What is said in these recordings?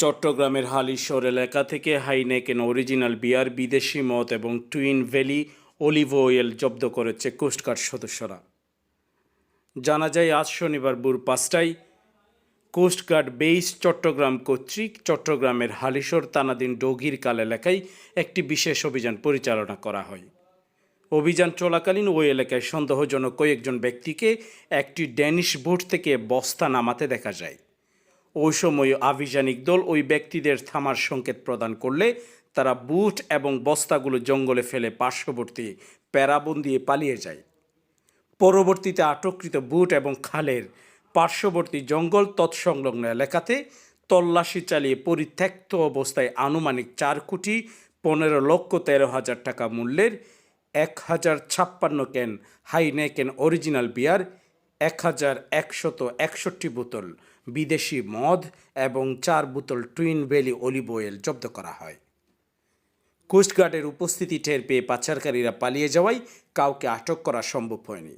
চট্টগ্রামের হালিশহর এলাকা থেকে হাইনেকেন অরিজিনাল বিয়ার, বিদেশি মদ এবং টুইন ভ্যালি অলিভ অয়েল জব্দ করেছে কোস্টগার্ড সদস্যরা। জানা যায়, আজ শনিবার ভোর পাঁচটায় কোস্টগার্ড বেইস চট্টগ্রাম কর্তৃক চট্টগ্রামের হালিশোর তানাদিন ডগির কাল এলাকায় একটি বিশেষ অভিযান পরিচালনা করা হয়। অভিযান চলাকালীন ওই এলাকায় সন্দেহজনক কয়েকজন ব্যক্তিকে একটি ড্যানিশ বোট থেকে বস্তা নামাতে দেখা যায়। ওই সময় আভিযানিক দল ওই ব্যক্তিদের থামার সংকেত প্রদান করলে তারা বুট এবং বস্তাগুলো জঙ্গলে ফেলে পার্শ্ববর্তী প্যারাবন দিয়ে পালিয়ে যায়। পরবর্তীতে আটককৃত বুট এবং খালের পার্শ্ববর্তী জঙ্গল তৎসংলগ্ন এলাকাতে তল্লাশি চালিয়ে পরিত্যক্ত অবস্থায় আনুমানিক চার কোটি পনেরো লক্ষ তেরো হাজার টাকা মূল্যের এক হাজার ছাপ্পান্ন ক্যান হাইনেকেন অরিজিনাল বিয়ার এক হাজার একশত একষট্টি বোতল বিদেশি মদ এবং চার বোতল টুইন ভ্যালি অলিভ অয়েল জব্দ করা হয়। কোস্টগার্ডের উপস্থিতি টের পেয়ে পাচারকারীরা পালিয়ে যাওয়ায় কাউকে আটক করা সম্ভব হয়নি।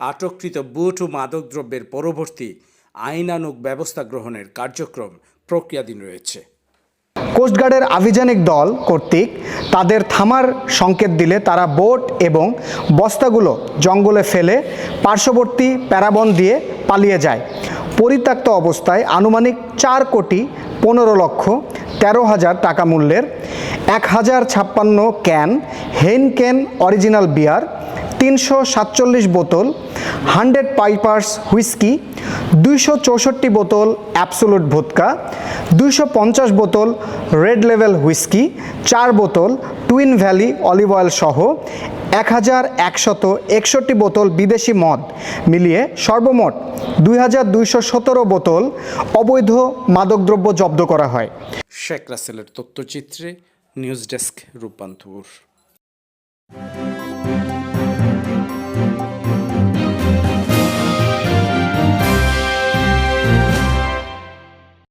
আটককৃত বুট ও মাদকদ্রব্যের পরবর্তী আইনানুগ ব্যবস্থা গ্রহণের কার্যক্রম প্রক্রিয়াধীন রয়েছে। কোস্টগার্ডের আভিযানিক দল কর্তৃক তাদের থামার সংকেত দিলে তারা বোট এবং বস্তাগুলো জঙ্গলে ফেলে পার্শ্ববর্তী প্যারাবন দিয়ে পালিয়ে যায়। পরিত্যক্ত অবস্থায় আনুমানিক চার কোটি পনেরো লক্ষ তেরো হাজার টাকা মূল্যের এক হাজার ছাপ্পান্ন ক্যান হেনকেন অরিজিনাল বিয়ার তিনশো সাতচল্লিশ বোতল, হান্ড্রেড পাইপার্স হুইস্কি, দুইশো চৌষট্টি বোতল অ্যাবসোলুট ভোদকা দুইশো পঞ্চাশ বোতল রেড লেভেল হুইস্কি, চার বোতল টুইন ভ্যালি অলিভ অয়েল সহ এক হাজার একশত একষট্টি বোতল বিদেশি মদ। মিলিয়ে সর্বমোট দুই হাজার দুইশো সতেরো বোতল অবৈধ মাদকদ্রব্য জব্দ করা হয়। শেখ রাসেলের তথ্যচিত্রে নিউজ ডেস্ক রূপান্তর।